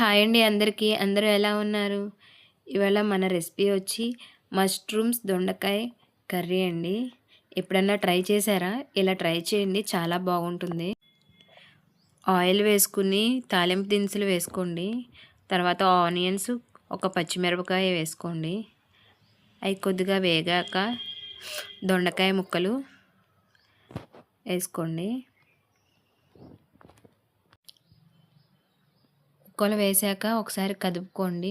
Hi అండి అందరికీ. అందరూ ఎలా ఉన్నారు? ఇవాళ మన రెసిపీ వచ్చి మష్రూమ్స్ దొండకాయ కర్రీ అండి. ఎప్పుడన్నా ట్రై చేశారా? ఇలా ట్రై చేయండి చాలా బాగుంటుంది. ఆయిల్ వేసుకుని తాలింపు దినుసులు వేసుకోండి. తర్వాత ఆనియన్స్ ఒక పచ్చిమిరపకాయ వేసుకోండి. అవి కొద్దిగా వేగాక దొండకాయ ముక్కలు వేసుకోండి. ముక్కలు వేసాక ఒకసారి కదుపుకోండి.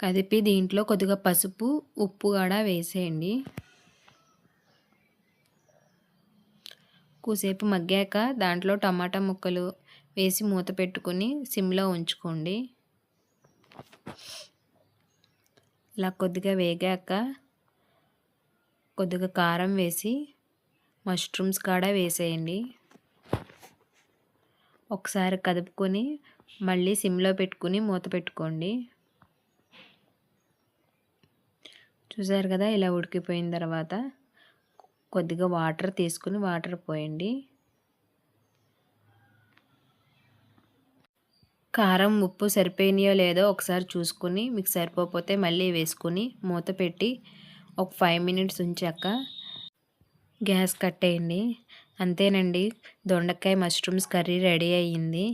కదిపి దీంట్లో కొద్దిగా పసుపు ఉప్పు కూడా వేసేయండి. కూసేపు మగ్గాక దాంట్లో టమాటా ముక్కలు వేసి మూత పెట్టుకుని సిమ్లో ఉంచుకోండి. ఇలా కొద్దిగా వేగాక కొద్దిగా కారం వేసి మష్రూమ్స్ కాడ వేసేయండి. ఒకసారి కదుపుకొని మళ్ళీ సిమ్లో పెట్టుకుని మూత పెట్టుకోండి. చూసారు కదా ఇలా ఉడికిపోయిన తర్వాత కొద్దిగా వాటర్ తీసుకుని వాటర్ పోయండి. కారం ఉప్పు సరిపోయినాయో లేదో ఒకసారి చూసుకుని మీకు సరిపోతే మళ్ళీ వేసుకుని మూత పెట్టి ఒక ఫైవ్ మినిట్స్ ఉంచాక గ్యాస్ కట్టేయండి అంతేనండి. దొండకాయ మష్రూమ్స్ కర్రీ రెడీ అయ్యింది.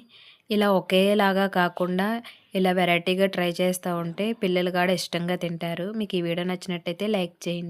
ఇలా ఒకేలాగా కాకుండా ఇలా వెరైటీగా ట్రై చేస్తూ ఉంటే పిల్లలు కూడా ఇష్టంగా తింటారు. మీకు ఈ వీడియో నచ్చినట్టయితే లైక్ చేయండి.